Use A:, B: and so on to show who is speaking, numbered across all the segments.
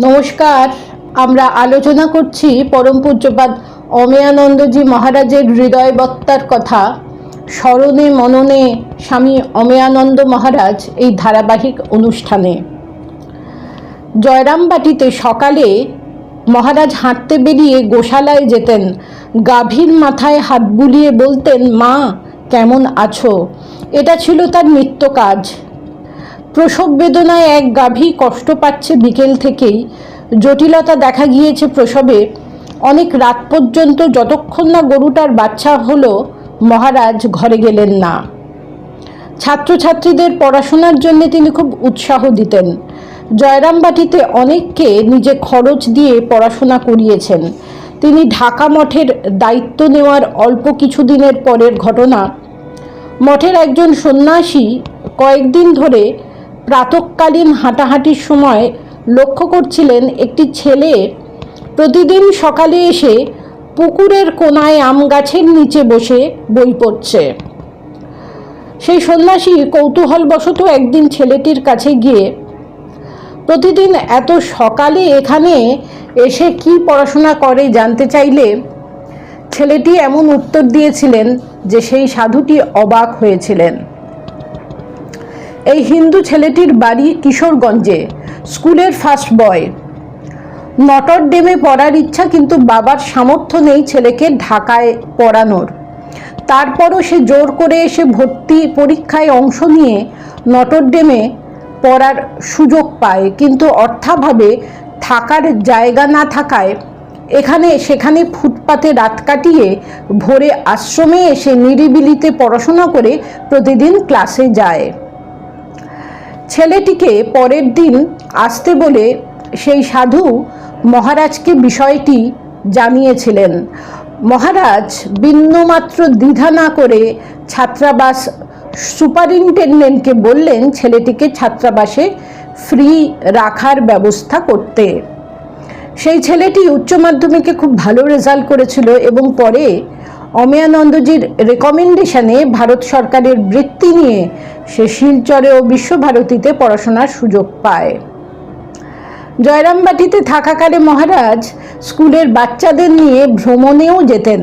A: নমস্কার, আমরা আলোচনা করছি পরম পূজ্যপাদ অমেয়ানন্দজি মহারাজের হৃদয়বত্তার কথা। স্মরণে মননে স্বামী অমেয়ানন্দ মহারাজ এই ধারাবাহিক অনুষ্ঠানে। জয়রামবাটিতে সকালে মহারাজ হাঁটতে বেরিয়ে গোশালায় যেতেন। গাভীর মাথায় হাত বুলিয়ে বলতেন, মা, কেমন আছো? এটা ছিল তার নিত্য কাজ। প্রসব বেদনায় এক গাভী কষ্ট পাচ্ছে বিকেল থেকেই। জটিলতা দেখা গিয়েছে প্রসবে। অনেক রাত পর্যন্ত যতক্ষণ না গরুটার বাচ্চা হলো, মহারাজ ঘরে গেলেন না। ছাত্রছাত্রীদের পড়াশোনার জন্য তিনি খুব উৎসাহ দিতেন। জয়রামবাটিতে অনেককে নিজে খরচ দিয়ে পড়াশোনা করিয়েছেন। তিনি ঢাকা মঠের দায়িত্ব নেওয়ার অল্প কিছুদিনের পরের ঘটনা। মঠের একজন সন্ন্যাসী কয়েকদিন ধরে প্রাতকালীন হাঁটাহাঁটির সময় লক্ষ্য করছিলেন একটি ছেলে। প্রতিদিন সকালে এসে পুকুরের কোনায় আম গাছের নিচে বসে বই পড়ছে। সেই সন্ন্যাসী কৌতূহলবশত একদিন ছেলেটির কাছে গিয়ে, প্রতিদিন এত সকালে এখানে এসে কি পড়াশোনা করে জানতে চাইলে? ছেলেটি এমন উত্তর দিয়েছিলেন যে সেই সাধুটি অবাক হয়েছিলেন। এই হিন্দু ছেলেটির বাড়ি কিশোরগঞ্জে, স্কুলের ফার্স্ট বয় নটর ডেমে পড়ার ইচ্ছা কিন্তু বাবার সামর্থ্য নেই ছেলেকে ঢাকায় পড়ানোর। তারপরও সে জোর করে এসে ভর্তি পরীক্ষায় অংশ নিয়ে নটর ডেমে পড়ার সুযোগ পায়। কিন্তু অর্থাভাবে থাকার জায়গা না থাকায় এখানে সেখানে ফুটপাতে রাত কাটিয়ে ভোরে আশ্রমে এসে নিরিবিলিতে পড়াশোনা করে প্রতিদিন ক্লাসে যায়। ছেলেটিকে পরের দিন আসতে বলে সেই সাধু মহারাজকে বিষয়টি জানিয়েছিলেন। মহারাজ বিন্দুমাত্র দ্বিধা না করে ছাত্রাবাস সুপারিনটেন্ডেন্টকে বললেন ছেলেটিকে ছাত্রাবাসে ফ্রি রাখার ব্যবস্থা করতে। সেই ছেলেটি উচ্চ মাধ্যমিকে খুব ভালো রেজাল্ট করেছিল এবং পরে অমেয়ানন্দজির রেকমেন্ডেশনে ভারত সরকারের বৃত্তি নিয়ে সে শিলচরে ও বিশ্বভারতীতে পড়াশোনার সুযোগ পায়। জয়রামবাটিতে থাকাকালে মহারাজ স্কুলের বাচ্চাদের নিয়ে ভ্রমণেও যেতেন।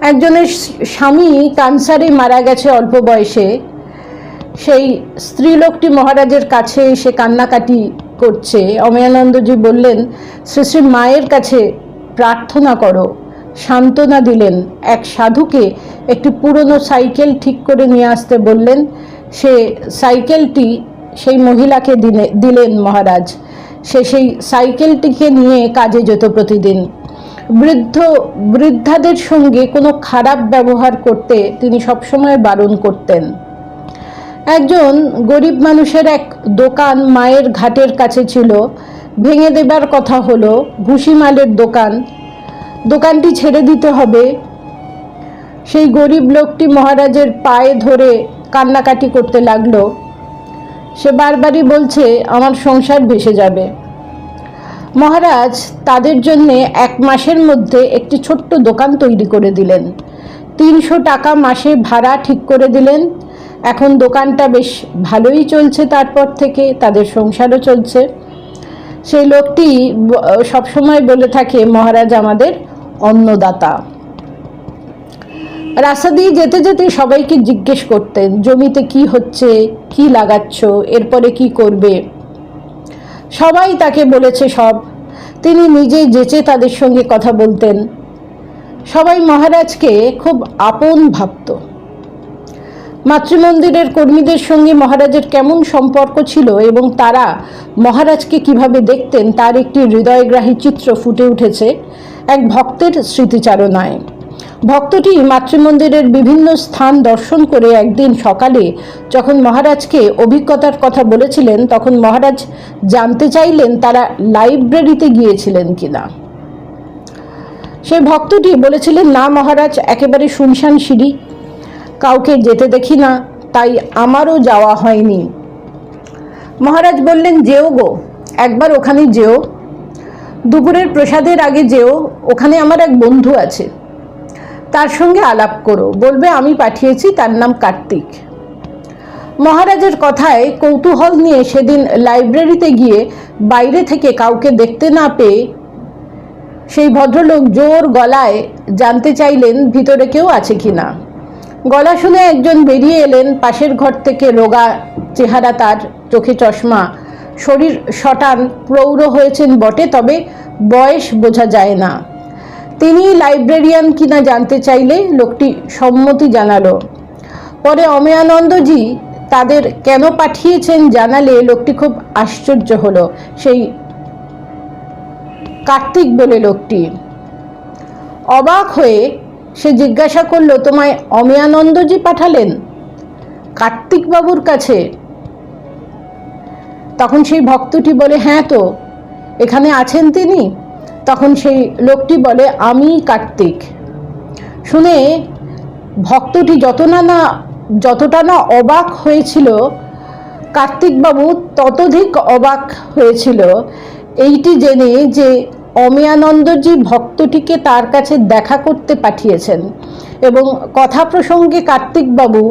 A: একজনের স্বামী ক্যান্সারে মারা গেছে অল্প বয়সে। সেই স্ত্রীলোকটি মহারাজের কাছে এসে কান্নাকাটি করছে। অময়ানন্দজি বললেন, শ্রী শ্রী মায়ের কাছে প্রার্থনা করো। সান্ত্বনা দিলেন। এক সাধুকে একটি পুরনো সাইকেল ঠিক করে নিয়ে আসতে বললেন, সে সাইকেলটি সেই মহিলাকে দিলে দিলেন মহারাজ। সে সেই সাইকেলটিকে নিয়ে কাজে যেত প্রতিদিন। বৃদ্ধ, বৃদ্ধাদের সঙ্গে কোনো খারাপ ব্যবহার করতে তিনি সবসময় বারণ করতেন। একজন গরিব মানুষের এক দোকান মায়ের ঘাটের কাছে ছিল। ভেঙে দেবার কথা হলো, ভুসিমালের দোকান দোকানটি ছেড়ে দিতে হবে। সেই গরিব লোকটি মহারাজের পায়ে ধরে কান্নাকাটি করতে লাগল। সে বারবারই বলছে, আমার সংসার ভেসে যাবে। মহারাজ তাদের জন্যে এক মাসের মধ্যে একটি ছোট্ট দোকান তৈরি করে দিলেন। তিনশো টাকা মাসে ভাড়া ঠিক করে দিলেন। এখন দোকানটা বেশ ভালোই চলছে তারপর থেকে, তাদের সংসারও চলছে। সেই লোকটি সবসময় বলে থাকে, মহারাজ আমাদের অন্নদাতা। রাস্তা দিয়ে যেতে যেতে সবাইকে জিজ্ঞেস করতেন, জমিতে কি হচ্ছে? কি লাগাচ্ছ? এরপরে কি করবে? সবাই তাকে বলেছে সব। তিনি নিজে যেচে তাদের সঙ্গে কথা বলতেন। সবাই মহারাজকে খুব আপন ভাবত। মাতৃমন্দিরের কর্মীদের সঙ্গে মহারাজের কেমন সম্পর্ক ছিল এবং তারা মহারাজকে কীভাবে দেখতেন, তার একটি হৃদয়গ্রাহী চিত্র ফুটে উঠেছে এক ভক্তের স্মৃতিচারণায়। ভক্তটি মাতৃমন্দিরের বিভিন্ন স্থান দর্শন করে একদিন সকালে যখন মহারাজকে অভিজ্ঞতার কথা বলেছিলেন, তখন মহারাজ জানতে চাইলেন তারা লাইব্রেরিতে গিয়েছিলেন কিনা। সেই ভক্তটি বলেছিলেন, না মহারাজ, একেবারে শুনশান সিঁড়ি। কাউকে যেতে দেখি না, তাই আমারও যাওয়া হয়নি। মহারাজ বললেন, যেও গো, একবার ওখানে যেও। দুপুরের প্রসাদের আগে যেও, ওখানে আমার এক বন্ধু আছে। তার সঙ্গে আলাপ করো, বলবে আমি পাঠিয়েছি, তার নাম কার্তিক। মহারাজের কথায় কৌতূহল নিয়ে সেদিন লাইব্রেরিতে গিয়ে বাইরে থেকে কাউকে দেখতে না পেয়ে সেই ভদ্রলোক জোর গলায় জানতে চাইলেন, ভিতরে কেউ আছে কিনা গলা শুনে একজন বেরিয়ে এলেন। পাশের ঘর থেকে রোগা চেহারা তার চোখে চশমা। শরীর শটান প্রৌঢ় হয়েছেন বটে, তবে বয়স বোঝা যায় না। তিনি লাইব্রেরিয়ান কিনা জানতে চাইলে লোকটি সম্মতি জানালো। পরে অমেয়ানন্দজি তাদের কেন পাঠিয়েছেন জানালে লোকটি খুব আশ্চর্য হলো। সেই কার্তিক বলে লোকটি। অবাক হয়ে সে জিজ্ঞাসা করল, তোমায় অমেয়ানন্দজি পাঠালেন? কার্তিক বাবুর কাছে। তখন সেই ভক্তটি বলে হ্যাঁ তো, এখানে আছেন তিনি? তখন সেই লোকটি বলে, আমি কার্তিক। শুনে ভক্তটি যত না না, যতটা না অবাক হয়েছিল, কার্তিকবাবু ততোধিক অবাক হয়েছিল। এইটি জেনে যে অমিয়ানন্দজি ভক্তটিকে তার কাছে দেখা করতে পাঠিয়েছেন এবং কথা প্রসঙ্গে কার্তিকবাবু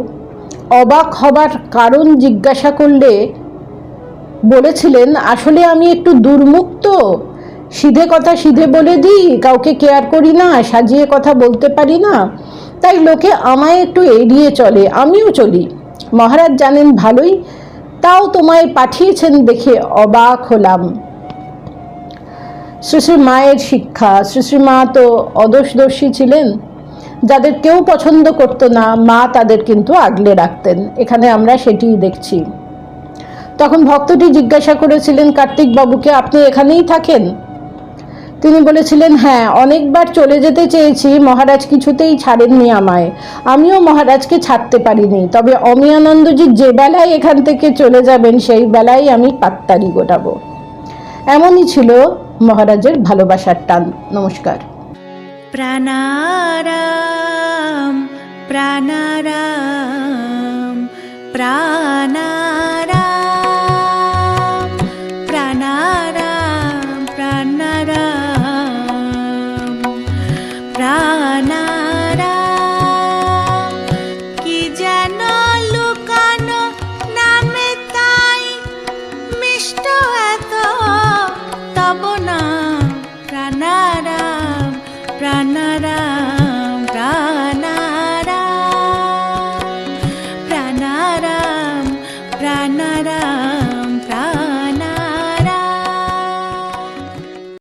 A: অবাক হবার কারণ জিজ্ঞাসা করলে বলেছিলেন, আসলে আমি একটু দুর্মুক্ত। সিধে কথা সিধে বলে দিই, কাউকে কেয়ার করি না, সাজিয়ে কথা বলতে পারি না। তাই লোকে আমায় একটু এড়িয়ে চলে, আমিও চলি। মহারাজ জানেন ভালোই, তাও তোমায় পাঠিয়েছেন দেখে অবাক হলাম। শ্রী শ্রী মায়ের শিক্ষা, শ্রী শ্রী মা তো অদোষদর্শী ছিলেন। যাদের কেউ পছন্দ করতো না, মা তাদের কিন্তু আগলে রাখতেন। এখানে আমরা সেটিই দেখছি। তখন ভক্তটি জিজ্ঞাসা করেছিলেন, কার্তিক বাবুকে আপনি এখানেই থাকেন? তিনি বলেছিলেন হ্যাঁ অনেকবার চলে যেতে চেয়েছি, মহারাজ কিছুতেই ছাড়েননি আমায়। আমিও মহারাজকে ছাড়তে পারিনি। তবে অমিয়ানন্দজি যে বেলায় এখান থেকে চলে যাবেন, সেই বেলায় আমি পাত্তারি গোটাবো। এমনই ছিল মহারাজের ভালোবাসার টান। নমস্কার।
B: প্রাণারাম প্রাণারাম প্রাণারাম। প্রাণারাম প্রাণারাম।